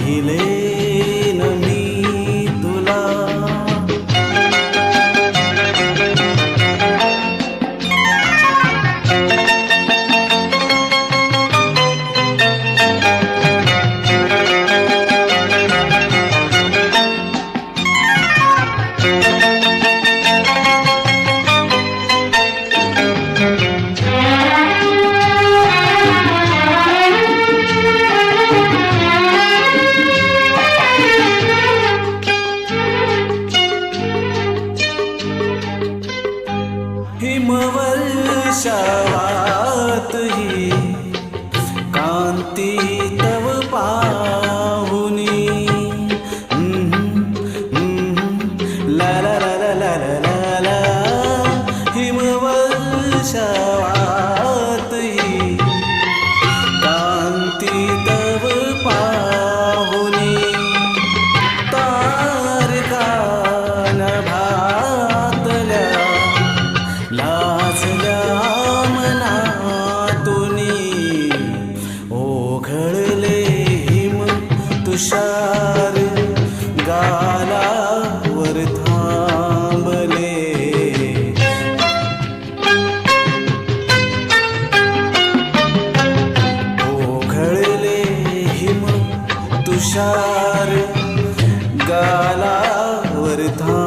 চাহিলে show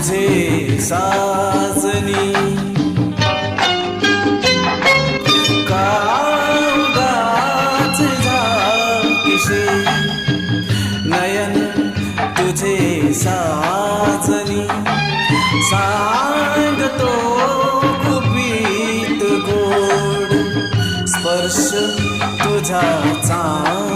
तुझे साजनी. काच झाकिशे नयन तुझे साजनी. सांगतो कुपीत गोड. स्पर्श तुझा चा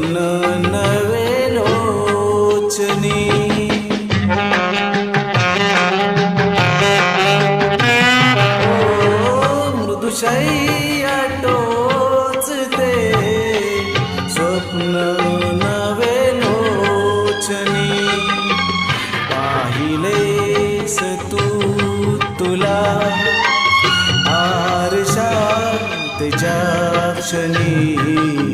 स्वप्न नवे रोचनी मृदुशाई आटोचते स्वप्न नवे लोचनी। पाहिलेस तू तुला। आरशात क्षणी।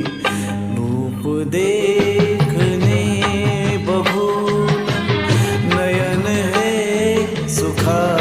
love.